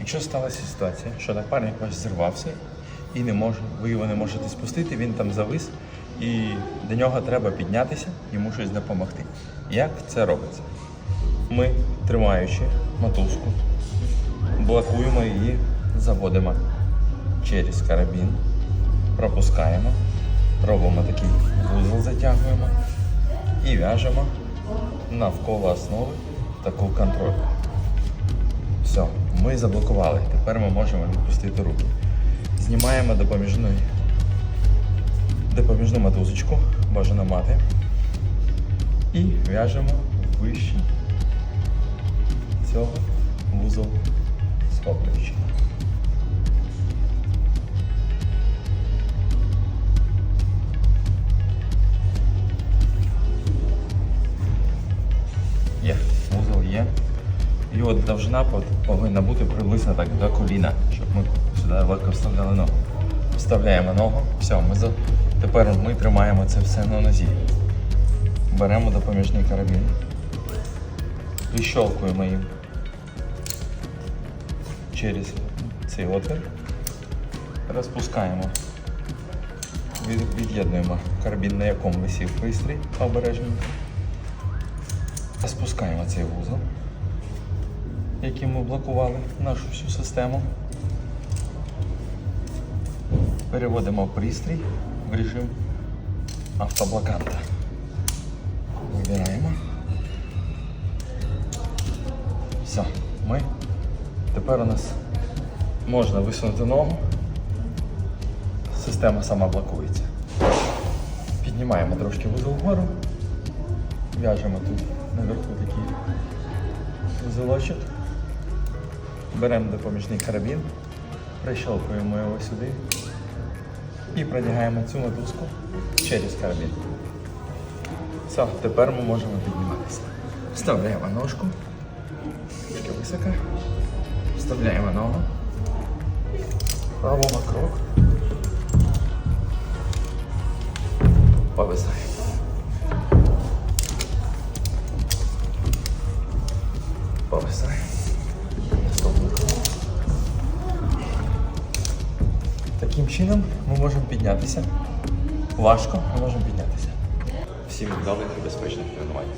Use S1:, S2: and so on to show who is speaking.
S1: Якщо сталася ситуація, що напарник ваш зірвався і не може, ви його не можете спустити, він там завис, і до нього треба піднятися, йому щось допомогти. Як це робиться? Ми, тримаючи мотузку, блокуємо її, заводимо через карабін, пропускаємо, робимо такий вузол, затягуємо і в'яжемо навколо основи таку контроль. Все, ми заблокували. Тепер ми можемо відпустити руки. Знімаємо допоміжну, допоміжну мотузочку, бажано мати. І в'яжемо вище цього вузол І от довжина повинна бути приблизно так до коліна, щоб ми сюди легко вставляли ногу. Вставляємо ногу, все, ми за... тепер ми тримаємо це все на нозі. Беремо допоміжний карабін, прищолкуємо їм через цей отвір, розпускаємо, від'єднуємо карабін, на якому висів пристрій обережненько. Спускаємо цей вузол, яким ми блокували нашу всю систему. Переводимо пристрій в режим автоблоканта. Вибираємо. Все, ми. Тепер у нас можна висунути ногу. Система сама блокується. Піднімаємо трошки вузол вгору. В'яжемо тут наверху такий вузелочок. Беремо допоміжний карабін, прищелкуємо його сюди і продягаємо цю мотузку через карабін. Все, тепер ми можемо підніматися. Вставляємо ножку, трішки високо, вставляємо ногу, робимо крок. Повисаємо. Чином ми можемо піднятися. Важко, ми можемо піднятися.
S2: Всім вдалих і безпечних тренувань.